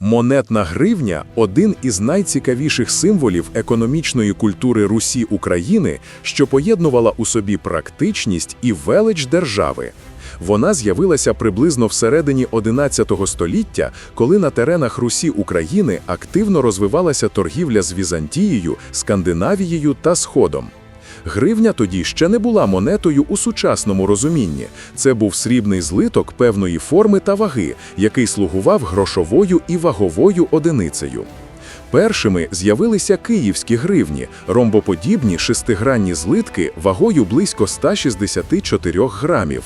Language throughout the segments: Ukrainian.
Монетна гривня один із найцікавіших символів економічної культури Русі України, що поєднувала у собі практичність і велич держави. Вона з'явилася приблизно всередині XI століття, коли на теренах Русі України активно розвивалася торгівля з Візантією, Скандинавією та Сходом. Гривня тоді ще не була монетою у сучасному розумінні. Це був срібний злиток певної форми та ваги, який слугував грошовою і ваговою одиницею. Першими з'явилися київські гривні, ромбоподібні шестигранні злитки вагою близько 164 грамів.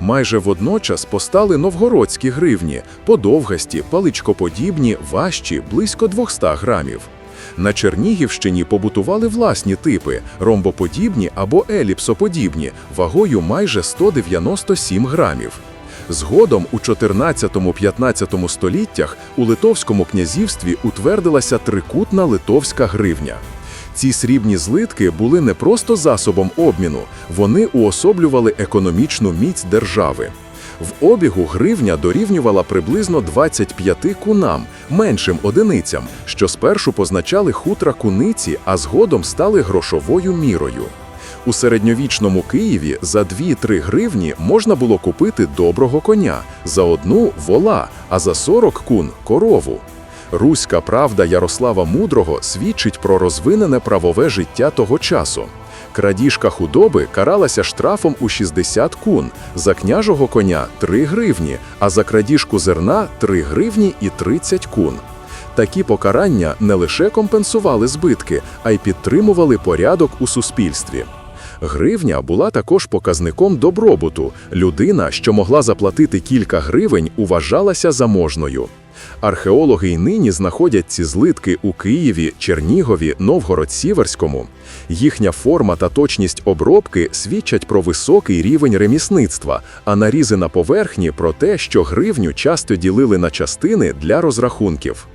Майже водночас постали новгородські гривні, подовгасті, паличкоподібні, важчі, близько 200 грамів. На Чернігівщині побутували власні типи – ромбоподібні або еліпсоподібні, вагою майже 197 грамів. Згодом у 14-15 століттях у Литовському князівстві утвердилася трикутна литовська гривня. Ці срібні злитки були не просто засобом обміну, вони уособлювали економічну міць держави. В обігу гривня дорівнювала приблизно 25 кунам, меншим одиницям, що спершу позначали хутра куниці, а згодом стали грошовою мірою. У середньовічному Києві за 2-3 гривні можна було купити доброго коня, за одну – вола, а за 40 кун – корову. Руська правда Ярослава Мудрого свідчить про розвинене правове життя того часу. Крадіжка худоби каралася штрафом у 60 кун, за княжого коня – 3 гривні, а за крадіжку зерна – 3 гривні і 30 кун. Такі покарання не лише компенсували збитки, а й підтримували порядок у суспільстві. Гривня була також показником добробуту. Людина, що могла заплатити кілька гривень, уважалася заможною. Археологи й нині знаходять ці злитки у Києві, Чернігові, Новгород-Сіверському. Їхня форма та точність обробки свідчать про високий рівень ремісництва, а нарізи на поверхні про те, що гривню часто ділили на частини для розрахунків.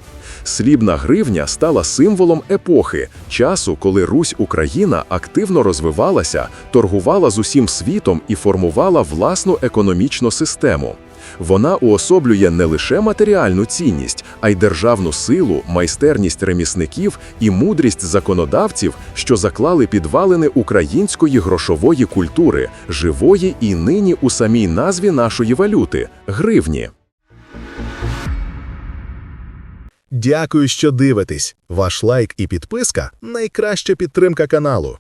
Срібна гривня стала символом епохи, часу, коли Русь-Україна активно розвивалася, торгувала з усім світом і формувала власну економічну систему. Вона уособлює не лише матеріальну цінність, а й державну силу, майстерність ремісників і мудрість законодавців, що заклали підвалини української грошової культури, живої і нині у самій назві нашої валюти гривні. Дякую, що дивитесь. Ваш лайк і підписка найкраща підтримка каналу.